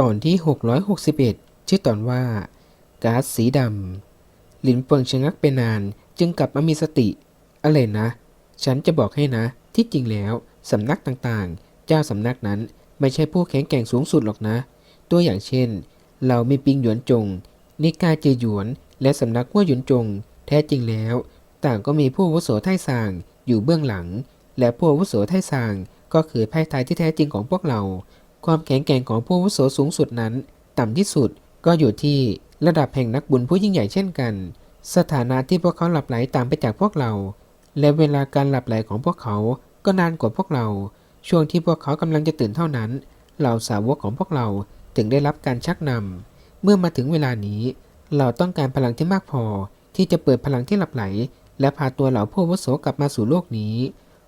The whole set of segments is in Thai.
ตอนที่ 661 ชื่อตอนว่าก๊าซสีดำหลินเฟิงชะงักไปนานจึงกลับมามีสติ อะไรนะ ฉันจะบอกให้นะ ที่จริงแล้วสำนักต่างๆ เจ้าสำนักนั้นไม่ใช่ผู้แข็งแกร่งสูงสุดหรอกนะ ตัวอย่างเช่น เรามีปิงหยวนจง นิกายเจหยวน และสำนักว่าหยวนจง แท้จริงแล้ว ต่างก็มีผู้วุโสไทซางอยู่เบื้องหลัง และผู้วุโสไทซางก็คือไพ่ไทยที่แท้จริงของพวกเรา ความแข็งแกร่งของผู้วุโสสูงสุดนั้น ต่ำที่สุดก็อยู่ที่ระดับแห่งนักบุญผู้ยิ่งใหญ่เช่นกัน สถานะที่พวกเขาหลับไหลตามไปจากพวกเรา และเวลาการหลับไหลของพวกเขาก็นานกว่าพวกเรา ช่วงที่พวกเขากำลังจะตื่นเท่านั้น เหล่าสาวกของพวกเราถึงได้รับการชักนำเมื่อมาถึงเวลานี้ เราต้องการพลังที่มากพอ ที่จะเปิดพลังที่หลับไหล และพาตัวเหล่าผู้วุโสกลับมาสู่โลกนี้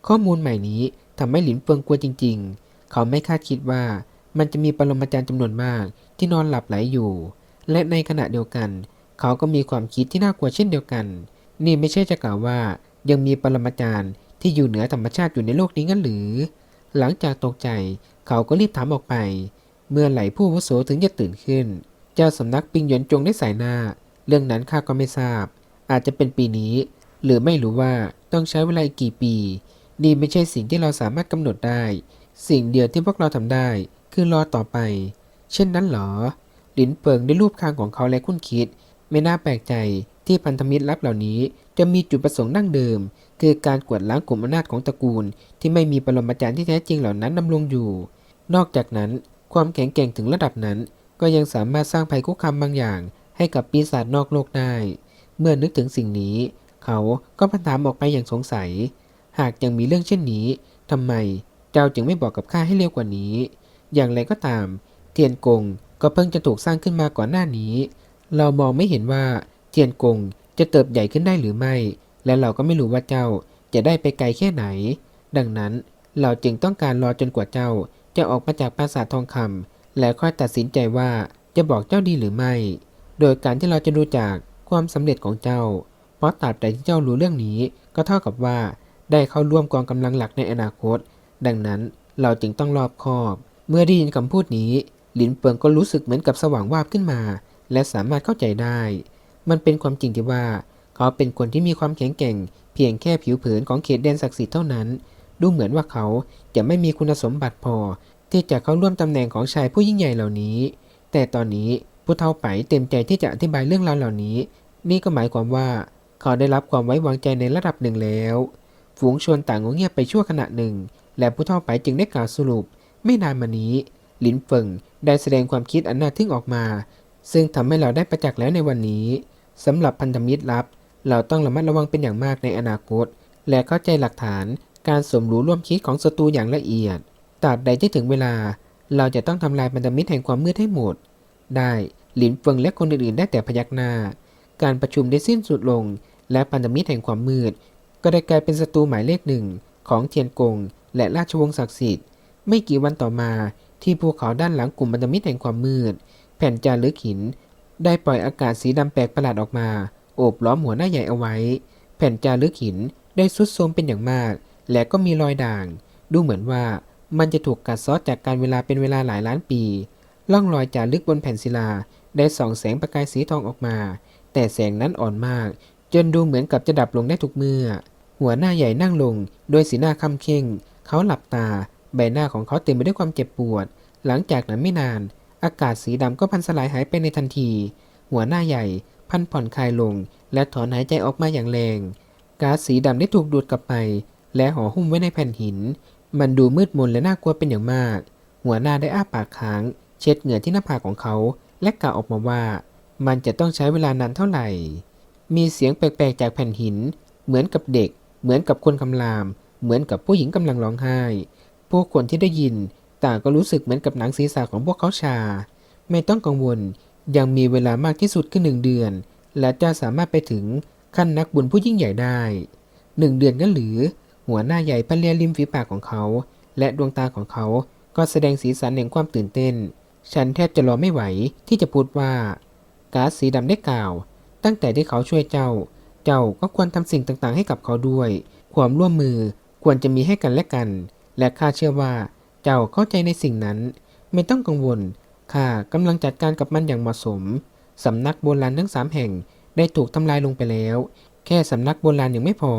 ข้อมูลใหม่นี้ทำให้หลินเฟิงกลัวจริง ๆ เขาไม่คาดคิดว่ามันจะมีปรมาจารย์จำนวนมากที่นอนหลับไหลอยู่ และในขณะเดียวกัน เขาก็มีความคิดที่น่ากลัวเช่นเดียวกัน นี่ไม่ใช่จะกล่าวว่า ยังมีปรมาจารย์ที่อยู่เหนือธรรมชาติอยู่ในโลกนี้งั้นหรือ หลังจากตกใจเขาก็รีบถามออกไป เมื่อไหร่ผู้วุโสถึงจะตื่นขึ้น เจ้าสำนักปิงหยวนจงได้สายหน้า เรื่องนั้นข้าก็ไม่ทราบ อาจจะเป็นปีนี้ หรือไม่รู้ว่าต้องใช้เวลาอีกกี่ปี นี่ไม่ใช่สิ่งที่เราสามารถกำหนดได้ สิ่งเดียวที่พวกเราทำได้ คือรอต่อไป เช่นนั้นเหรอ หลินเปิงได้รูปคางของเขาและคุ้นคิด ไม่น่าแปลกใจที่พันธมิตรลับเหล่านี้จะมีจุดประสงค์ดั้งเดิม คือการกวดล้างกลุ่มอำนาจของตระกูล ที่ไม่มีปรมาจารย์ที่แท้จริงเหล่านั้นดำรงอยู่ นอกจากนั้น ความแข็งแกร่งถึงระดับนั้น ก็ยังสามารถสร้างภัยคุกคามบางอย่าง ให้กับปีศาจนอกโลกได้ เมื่อนึกถึงสิ่งนี้ เขาก็พันถามออกไปอย่างสงสัย หากยังมีเรื่องเช่นนี้ทำไม เจ้าจึงไม่บอกกับข้าให้เร็วกว่านี้ อย่างไรก็ตาม เทียนกงก็เพิ่งจะถูกสร้างขึ้นมาก่อนหน้านี้ เรามองไม่เห็นว่าเทียนกงจะเติบใหญ่ขึ้นได้หรือไม่ และเราก็ไม่รู้ว่าเจ้าจะได้ไปไกลแค่ไหน ดังนั้นเราจึงต้องการรอจนกว่าเจ้าจะออกมาจากปราสาททองคำและค่อยตัดสินใจว่าจะบอกเจ้าดีหรือไม่ โดยการที่เราจะดูจากความสำเร็จของเจ้า เพราะตราบใดที่เจ้ารู้เรื่องนี้ ก็เท่ากับว่าได้เข้าร่วมกองกำลังหลักในอนาคต ดังนั้นเราจึงต้องรอบคอบ เมื่อได้ยินคำพูดนี้ หลินเปิงก็รู้สึกเหมือนกับสว่างวาบขึ้นมา และสามารถเข้าใจได้ มันเป็นความจริงที่ว่า เขาเป็นคนที่มีความแข็งแกร่ง เพียงแค่ผิวเผินของเขตแดนศักดิ์สิทธิ์เท่านั้น ดูเหมือนว่าเขาจะไม่มีคุณสมบัติพอ ที่จะเข้าร่วมตำแหน่งของชายผู้ยิ่งใหญ่เหล่านี้ แต่ตอนนี้ผู้เฒ่าไปเต็มใจที่จะอธิบายเรื่องราวเหล่านี้ นี่ก็หมายความว่า เขาได้รับความไว้วางใจในระดับหนึ่งแล้ว ฝูงชนต่างเงียบไปชั่วขณะหนึ่ง และผู้เฒ่าไปจึงได้กล่าวสรุป ไม่นานมานี้ หลินเฟิงได้แสดงความคิดอันน่าทึ่งออกมา ซึ่งทำให้เราได้ประจักษ์แล้วในวันนี้สำหรับพันธมิตรลับ เราต้องระมัดระวังเป็นอย่างมากในอนาคต และเข้าใจหลักฐานการสมรู้ร่วมคิดของศัตรูอย่างละเอียดตราบใดที่ถึงเวลา เราจะต้องทำลายพันธมิตรแห่งความมืดให้หมด ได้หลินเฟิงและคนอื่นๆได้แต่พยักหน้า การประชุมได้สิ้นสุดลง และพันธมิตรแห่งความมืด ก็ได้กลายเป็นศัตรูหมายเลขหนึ่งของเทียนกง และราชวงศ์ศักดิ์สิทธิ์ ไม่กี่วันต่อมาที่ภูเขาด้านหลังกลุ่มพันธมิตรแห่งความมืด แผ่นจารึกหิน ได้ปล่อยอากาศสีดำแปลกประหลาดออกมา โอบล้อมหัวหน้าใหญ่เอาไว้ แผ่นจารึกหินได้สุดโทรมเป็นอย่างมาก และก็มีรอยด่าง ดูเหมือนว่ามันจะถูกกัดซาะจากการเวลาเป็นเวลาหลายล้านปีร่องรอยจารึกบนแผ่นศิลาได้ส่องแสงประกายสีทองออกมา แต่แสงนั้นอ่อนมาก จนดูเหมือนกับจะดับลงได้ทุกเมื่อ หัวหน้าใหญ่นั่งลง โดยสีหน้าคำเข่ง เขาหลับตา ใบหน้าของเขาเต็มไปด้วยความเจ็บปวด หลังจากนั้นไม่นาน อากาศสีดำก็พันสลายหายไปในทันที หัวหน้าใหญ่พันผ่อนคลายลง และถอนหายใจออกมาอย่างแรง ก๊าซสีดำได้ถูกดูดกลับไป และห่อหุ้มไว้ในแผ่นหิน มันดูมืดมนและน่ากลัวเป็นอย่างมาก หัวหน้าได้อ้าปากค้าง เช็ดเหงื่อที่หน้าผากของเขา และกล่าวออกมาว่า มันจะต้องใช้เวลานานเท่าไหร่ มีเสียงแปลกๆจากแผ่นหิน เหมือนกับเด็ก เหมือนกับคนคำราม เหมือนกับผู้หญิงกำลังร้องไห้ พวกคนที่ได้ยินต่างก็รู้สึกเหมือนกับหนังศีรษะของพวกเขาชา ไม่ต้องกังวล ยังมีเวลามากที่สุดคือหนึ่งเดือน และจะสามารถไปถึงขั้นนักบุญผู้ยิ่งใหญ่ได้หนึ่งเดือนกันหรือ หัวหน้าใหญ่พันเลียริมฝีปากของเขา และดวงตาของเขาก็แสดงสีสันแห่งความตื่นเต้น ฉันแทบจะรอไม่ไหวที่จะพูดว่าก๊าซสีดำได้กล่าว ตั้งแต่ที่เขาช่วยเจ้า เจ้าก็ควรทำสิ่งต่างๆให้กับเขาด้วย ความร่วมมือ ควรจะมีให้กันและกัน และข้าเชื่อว่าเจ้าเข้าใจในสิ่งนั้น ไม่ต้องกังวลข้ากำลังจัดการกับมันอย่างเหมาะสมสำนักโบราณทั้งสามแห่งได้ถูกทำลายลงไปแล้ว แค่สำนักโบราณยังไม่พอ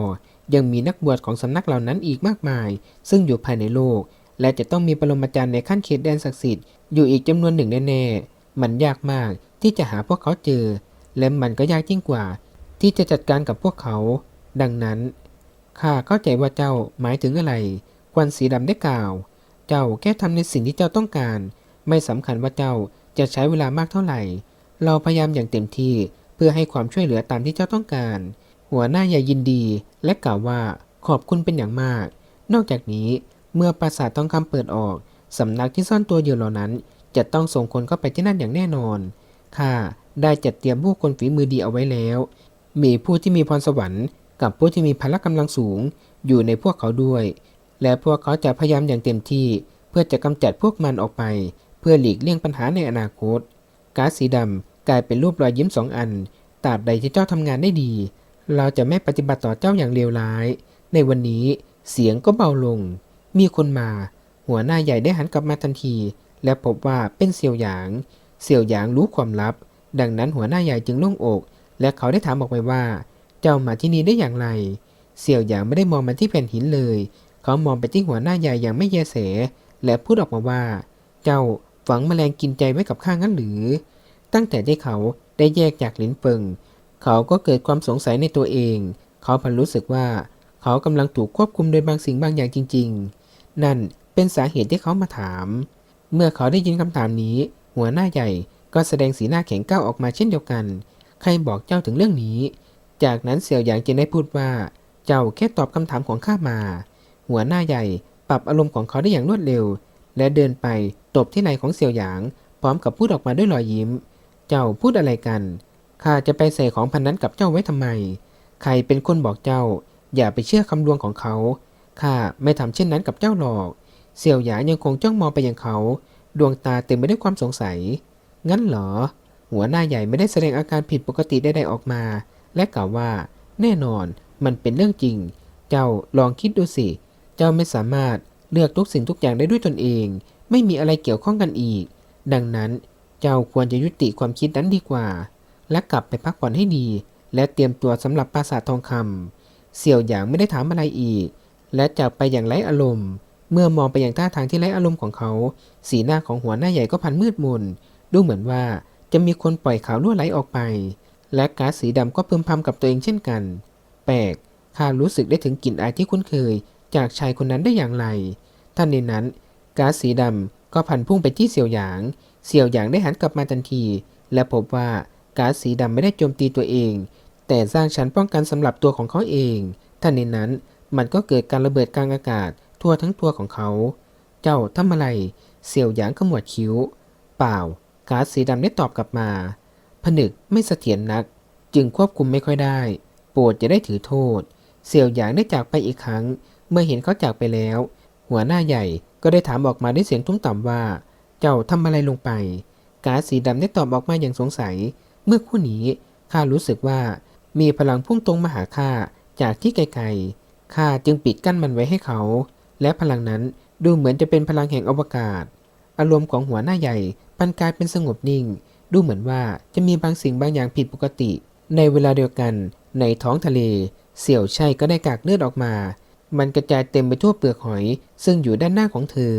ยังมีนักบวชของสำนักเหล่านั้นอีกมากมาย ซึ่งอยู่ภายในโลก และจะต้องมีปรมาจารย์ในขั้นเขตแดนศักดิ์สิทธิ์อยู่อีกจำนวนหนึ่งแน่ๆมันยากมากที่จะหาพวกเขาเจอ และมันก็ยากยิ่งกว่า ที่จะจัดการกับพวกเขา ดังนั้น ข้าเข้าใจว่าเจ้าหมายถึงอะไร ควันสีดำได้กล่าว เจ้าแค่ทำในสิ่งที่เจ้าต้องการ ไม่สำคัญว่าเจ้าจะใช้เวลามากเท่าไหร่ เราพยายามอย่างเต็มที่เพื่อให้ความช่วยเหลือตามที่เจ้าต้องการ หัวหน้าใหญ่ยินดีและกล่าวว่าขอบคุณเป็นอย่างมาก นอกจากนี้เมื่อปราสาททองคำเปิดออกสำนักที่ซ่อนตัวอยู่เหล่านั้น จะต้องส่งคนเข้าไปที่นั่นอย่างแน่นอนข้าได้จัดเตรียมผู้คนฝีมือดีเอาไว้แล้ว มีผู้ที่มีพรสวรรค์ กับผู้ที่มีพละกำลังสูงอยู่ในพวกเขาด้วย และพวกเขาจะพยายามอย่างเต็มที่ เพื่อจะกำจัดพวกมันออกไป เพื่อหลีกเลี่ยงปัญหาในอนาคต ก๊าซสีดำกลายเป็นรูปรอยยิ้มสองอันตราบใดที่เจ้าทำงานได้ดี เราจะไม่ปฏิบัติต่อเจ้าอย่างเลวร้าย ในวันนี้เสียงก็เบาลง มีคนมา หัวหน้าใหญ่ได้หันกลับมาทันที และพบว่าเป็นเสี่ยวหยาง เสี่ยวหยางรู้ความลับ ดังนั้นหัวหน้าใหญ่จึงโล่งอก และเขาได้ถามออกไปว่า เจ้ามาที่นี่ได้อย่างไร เสี่ยวหยางไม่ได้มองมาที่แผ่นหินเลย เขามองไปที่หัวหน้าใหญ่อย่างไม่แยแสและพูดออกมาว่า เจ้าฝังแมลงกินใจไว้กับข้างั้นหรือ ตั้งแต่ที่เขาได้แยกจากหลินเฟิง เขาก็เกิดความสงสัยในตัวเอง เขาพันรู้สึกว่า เขากำลังถูกควบคุมโดยบางสิ่งบางอย่างจริง ๆ นั่นเป็นสาเหตุที่เขามาถาม เมื่อเขาได้ยินคำถามนี้ หัวหน้าใหญ่ก็แสดงสีหน้าแข็งก้าวออกมาเช่นเดียวกัน ใครบอกเจ้าถึงเรื่องนี้ จากนั้นเสี่ยวหยางจึงได้พูดว่า เจ้าแค่ตอบคำถามของข้ามา หัวหน้าใหญ่ปรับอารมณ์ของเขาได้อย่างรวดเร็ว และเดินไปตบที่ไหล่ของเสี่ยวหยาง พร้อมกับพูดออกมาด้วยรอยยิ้ม เจ้าพูดอะไรกันข้าจะไปใส่ของพันนั้นกับเจ้าไว้ทำไม ใครเป็นคนบอกเจ้า อย่าไปเชื่อคำลวงของเขาข้าไม่ทำเช่นนั้นกับเจ้าหรอก เสี่ยวหยางยังคงจ้องมองไปยังเขา ดวงตาเต็มไปด้วยความสงสัย งั้นเหรอ หัวหน้าใหญ่ไม่ได้แสดงอาการผิดปกติใดๆออกมา และกล่าวว่า แน่นอนมันเป็นเรื่องจริง เจ้าลองคิดดูสิ เจ้าไม่สามารถเลือกทุกสิ่งทุกอย่างได้ด้วยตนเอง ไม่มีอะไรเกี่ยวข้องกันอีก ดังนั้นเจ้าควรจะยุติความคิดนั้นดีกว่า และกลับไปพักผ่อนให้ดี และเตรียมตัวสำหรับปราสาททองคำเสี่ยวหยางไม่ได้ถามอะไรอีก และจากไปอย่างไร้อารมณ์ เมื่อมองไปอย่างท่าทางที่ไร้อารมณ์ของเขา สีหน้าของหัวหน้าใหญ่ก็พันมืดมน ดูเหมือนว่าจะมีคนปล่อยข่าวรั่วไหลออกไป และก๊าซสีดำก็พึมพำกับตัวเองเช่นกัน แปลกข้ารู้สึกได้ถึงกลิ่นอายที่คุ้นเคย จากชายคนนั้นได้อย่างไรท่านในนั้นก๊าซสีดำก็พันพุ่งไปที่เสี่ยวหยาง เสี่ยวหยางได้หันกลับมาทันที และพบว่าก๊าซสีดำไม่ได้โจมตีตัวเอง แต่สร้างชั้นป้องกันสำหรับตัวของเขาเองท่านในนั้นมันก็เกิดการระเบิดกลางอากาศ ทั่วทั้งตัวของเขา เจ้าทำอะไร เสี่ยวหยางขมวดคิ้ว เปล่าก๊าซสีดำได้ตอบกลับมา ผนึกไม่เสถียรนัก จึงควบคุมไม่ค่อยได้ โปรดจะได้ถือโทษ เสี่ยวหยางได้จากไปอีกครั้ง เมื่อเห็นเขาจากไปแล้ว หัวหน้าใหญ่ก็ได้ถามออกมาด้วยเสียงทุ้มต่ำว่า เจ้าทำอะไรลงไป กาซสีดำได้ตอบออกมาอย่างสงสัย เมื่อคู่นี้ข้ารู้สึกว่ามีพลังพุ่งตรงมาหาข้าจากที่ไกลๆข้าจึงปิดกั้นมันไว้ให้เขา และพลังนั้นดูเหมือนจะเป็นพลังแห่งอวกาศ อารมณ์ของหัวหน้าใหญ่ปันกลายเป็นสงบนิ่ง ดูเหมือนว่าจะมีบางสิ่งบางอย่างผิดปกติ ในเวลาเดียวกัน ในท้องทะเล เสี่ยวชัยก็ได้กากเลือดออกมา มันกระจายเต็มไปทั่วเปลือกหอย ซึ่งอยู่ด้านหน้าของเธอ